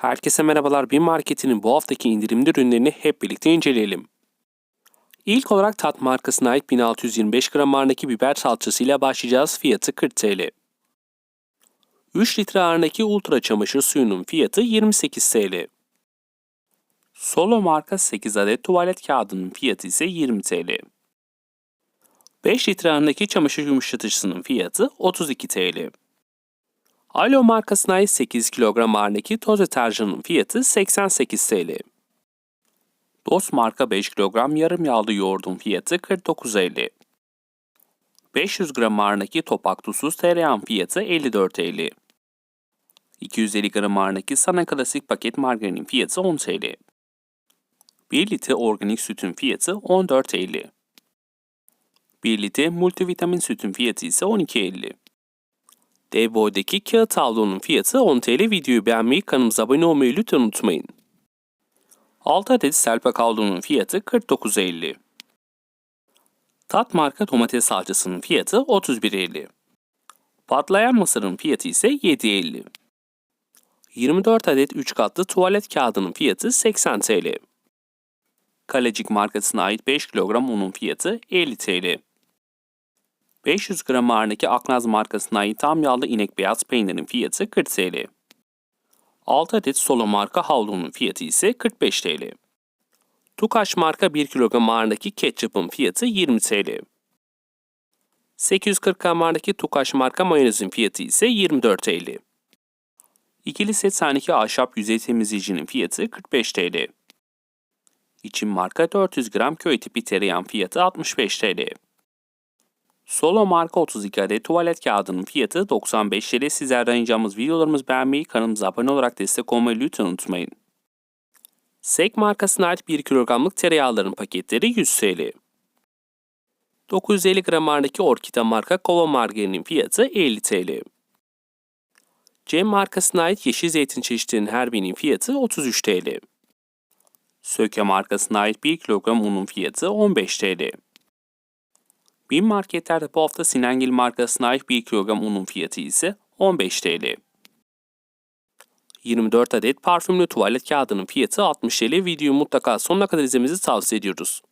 Herkese merhabalar. Bir marketinin bu haftaki indirimli ürünlerini hep birlikte inceleyelim. İlk olarak Tat markasına ait 1625 gram ağırındaki biber salçası ile başlayacağız. Fiyatı 40 TL. 3 litre ağırındaki ultra çamaşır suyunun fiyatı 28 TL. Solo marka 8 adet tuvalet kağıdının fiyatı ise 20 TL. 5 litre ağırındaki çamaşır yumuşatıcısının fiyatı 32 TL. Alo markasına ait 8 kilogram ağırındaki toz deterjanın fiyatı 88 TL. Dost marka 5 kilogram yarım yağlı yoğurdun fiyatı 49.50. 500 gram ağırındaki topak tuzsuz tereyağın fiyatı 54 TL. 250 gram ağırındaki sana klasik paket margarinin fiyatı 10 TL. 1 litre organik sütün fiyatı 14 TL. 1 litre multivitamin sütün fiyatı ise 12.50. Dev boydaki kağıt havlunun fiyatı 10 TL. Videoyu beğenmeyi, kanalımıza abone olmayı lütfen unutmayın. 6 adet selpak havlunun fiyatı 49.50. Tat marka domates salçasının fiyatı 31.50. Patlayan mısırın fiyatı ise 7.50. 24 adet 3 katlı tuvalet kağıdının fiyatı 80 TL. Kalecik markasına ait 5 kilogram unun fiyatı 50 TL. 500 gram ağırındaki Aknaz markasına ait tam yağlı inek beyaz peynirin fiyatı 40 TL. 6 adet solo marka havlunun fiyatı ise 45 TL. Tukaş marka 1 kilogram ağırındaki ketçapın fiyatı 20 TL. 840 gram ağırındaki Tukaş marka mayonezin fiyatı ise 24 TL. İkili set sahneki ahşap yüzey temizleyicinin fiyatı 45 TL. İçin marka 400 gram köy tipi tereyağın fiyatı 65 TL. Solo marka 32 adet tuvalet kağıdının fiyatı 95 TL. Sizlerden ricamız videolarımızı beğenmeyi, kanalımıza abone olarak destek olmayı lütfen unutmayın. Sek markasına ait 1 kilogramlık tereyağların paketleri 100 TL. 950 gram ağırındaki Orkita marka kova margarinin fiyatı 50 TL. Cem markasına ait yeşil zeytin çeşitlerinin her birinin fiyatı 33 TL. Söke markasına ait 1 kilogram unun fiyatı 15 TL. Bin marketlerde bu hafta Sinengil markasına ait 1 kilogram unun fiyatı ise 15 TL. 24 adet parfümlü tuvalet kağıdının fiyatı 60 TL. Videoyu mutlaka sonuna kadar izlemenizi tavsiye ediyoruz.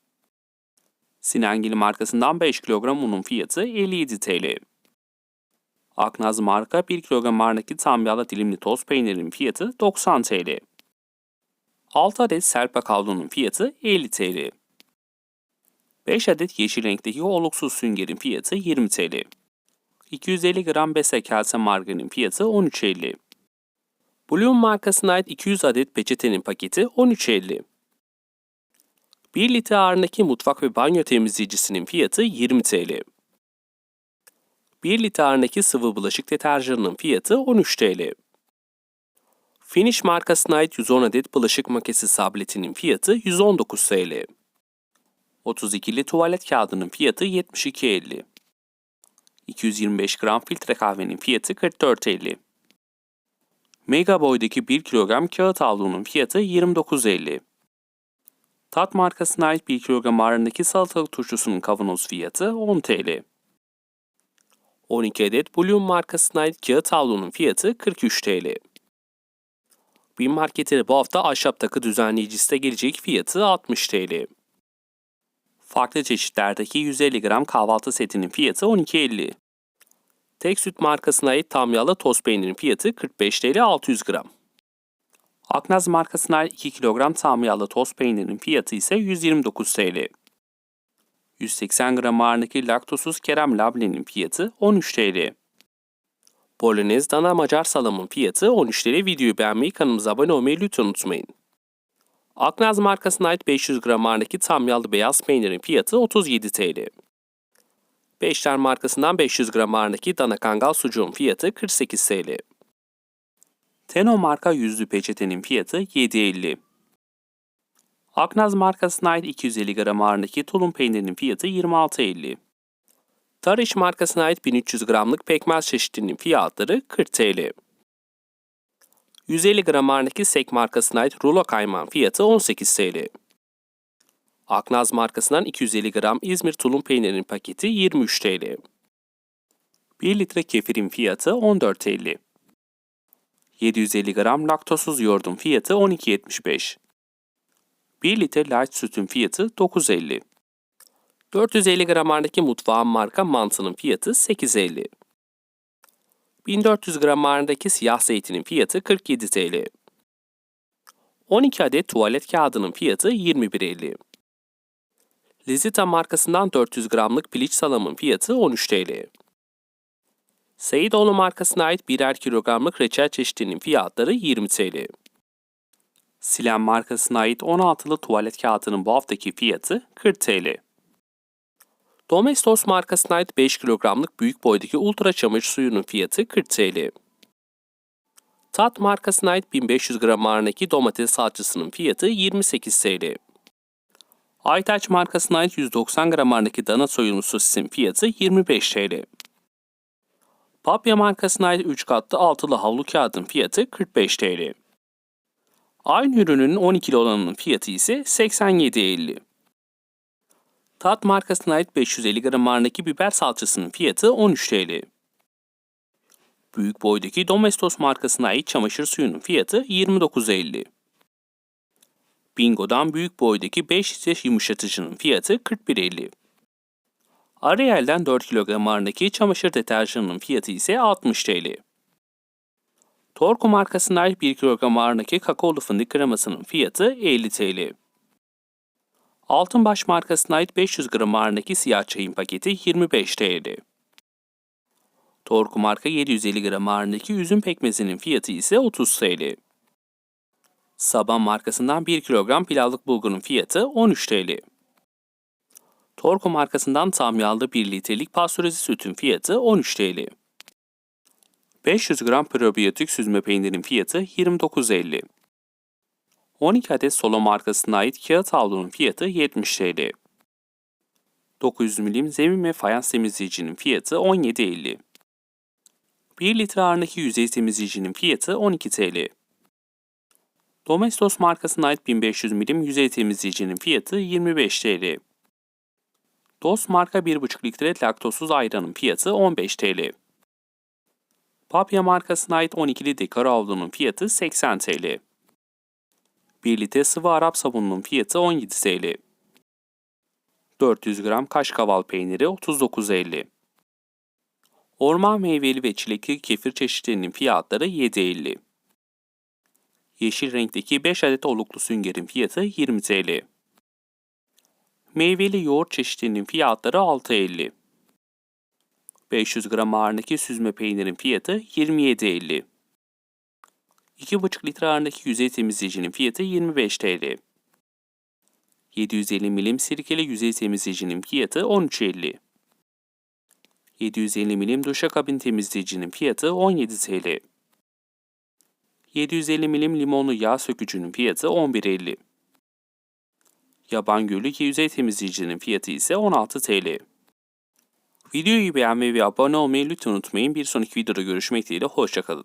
Sinengil markasından 5 kilogram unun fiyatı 57 TL. Aknaz marka 1 kilogram ağırındaki tam yağlı dilimli toz peynirin fiyatı 90 TL. 6 adet serpak havlunun fiyatı 50 TL. 5 adet yeşil renkteki oluksuz süngerin fiyatı 20 TL. 250 gram bese kelse margarinin fiyatı 13.50. Bloom markasına ait 200 adet peçetenin paketi 13.50. 1 litre ağırındaki mutfak ve banyo temizleyicisinin fiyatı 20 TL. 1 litre ağırındaki sıvı bulaşık deterjanının fiyatı 13 TL. Finish markasına ait 110 adet bulaşık makinesi sabletinin fiyatı 119 TL. 32'li tuvalet kağıdının fiyatı 72.50. 225 gram filtre kahvenin fiyatı 44.50. Mega Boy'daki 1 kilogram kağıt havlunun fiyatı 29.50. Tat markasına ait 1 kilogram ağırlığındaki salatalık turşusunun kavanoz fiyatı 10 TL. 12 adet Bloom markasına ait kağıt havlunun fiyatı 43 TL. Bir marketine bu hafta ahşap takı düzenleyicisi de gelecek fiyatı 60 TL. Farklı çeşitlerdeki 150 gram kahvaltı setinin fiyatı 12.50. Tek süt markasına ait tam yağlı toz peynirin fiyatı 45 TL 600 gram. Aknaz markasına ait 2 kilogram tam yağlı toz peynirin fiyatı ise 129 TL. 180 gram ağırındaki laktosuz kerem labnenin fiyatı 13 TL. Bolognese dana macar salamın fiyatı 13 TL. Videoyu beğenmeyi, kanalımıza abone olmayı lütfen unutmayın. Aknaz markasına ait 500 gram ağırındaki tam yağlı beyaz peynirin fiyatı 37 TL. Beşler markasından 500 gram ağırındaki dana kangal sucuğun fiyatı 48 TL. Teno marka yüzlü peçetenin fiyatı 7.50. Aknaz markasına ait 250 gram ağırındaki tulum peynirinin fiyatı 26.50. Tariş markasına ait 1300 gramlık pekmez çeşitinin fiyatları 40 TL. 150 gram ağırındaki Sek markasına ait rulo kaymağın fiyatı 18 TL. Aknaz markasından 250 gram İzmir tulum peynirinin paketi 23 TL. 1 litre kefirin fiyatı 14 TL. 750 gram laktozsuz yoğurdun fiyatı 12.75. 1 litre light sütün fiyatı 9.50. 450 gramlardaki mutfağın marka mantının fiyatı 8.50. 1400 gramlardaki siyah zeytinin fiyatı 47 TL. 12 adet tuvalet kağıdının fiyatı 21.50. Lizita markasından 400 gramlık piliç salamın fiyatı 13 TL. Seyidoğlu markasına ait birer kilogramlık reçel çeşitinin fiyatları 20 TL. Silen markasına ait 16'lı tuvalet kağıdının bu haftaki fiyatı 40 TL. Domestos markasına ait 5 kilogramlık büyük boydaki ultra çamaşır suyunun fiyatı 40 TL. Tat markasına ait 1500 gram ağırındaki domates salçasının fiyatı 28 TL. Aytaç markasına ait 190 gram ağırındaki dana soyulmuş sosisin fiyatı 25 TL. Papya markasına ait 3 katlı altılı havlu kağıdın fiyatı 45 TL. Aynı ürünün 12'li olanının fiyatı ise 87.50. Tat markasına ait 550 gram ağırındaki biber salçasının fiyatı 13 TL. Büyük boydaki Domestos markasına ait çamaşır suyunun fiyatı 29.50. Bingo'dan büyük boydaki 5 litre yumuşatıcının fiyatı 41.50. Ariel'den 4 kilogram ağırındaki çamaşır deterjanının fiyatı ise 60 TL. Torku markasına ait 1 kilogram ağırındaki kakaolu fındık kremasının fiyatı 50 TL. Altınbaş markasına ait 500 gram ağırındaki siyah çayın paketi 25 TL. Torku marka 750 gram ağırındaki üzüm pekmezinin fiyatı ise 30 TL. Saban markasından 1 kilogram pilavlık bulgurun fiyatı 13 TL. Torku markasından tam yağlı 1 litrelik pastörize sütün fiyatı 13 TL. 500 gram probiyotik süzme peynirin fiyatı 29.50. 12 adet Solo markasına ait kağıt havlunun fiyatı 70 TL. 900 milim zemin ve fayans temizleyicinin fiyatı 17.50. 1 litre ağırındaki yüzey temizleyicinin fiyatı 12 TL. Domestos markasına ait 1500 milim yüzey temizleyicinin fiyatı 25 TL. Dost marka 1,5 litre laktozsuz ayranın fiyatı 15 TL. Papya markasına ait 12'li dekor havlunun fiyatı 80 TL. 1 litre sıvı Arap sabununun fiyatı 17 TL. 400 gram kaşkaval peyniri 39.50. Orman meyveli ve çilekli kefir çeşitlerinin fiyatları 7.50. Yeşil renkteki 5 adet oluklu süngerin fiyatı 20 TL. Meyveli yoğurt çeşitlerinin fiyatları 6.50. 500 gram ağırındaki süzme peynirin fiyatı 27.50. 2,5 litre ağırındaki yüzey temizleyicinin fiyatı 25 TL. 750 milim sirkeli yüzey temizleyicinin fiyatı 13.50. 750 milim duşakabin temizleyicinin fiyatı 17 TL. 750 milim limonlu yağ sökücünün fiyatı 11.50. Yaban gölü yüzey temizleyicinin fiyatı ise 16 TL. Videoyu beğenmeyi ve abone olmayı lütfen unutmayın. Bir sonraki videoda görüşmek dileğiyle hoşçakalın.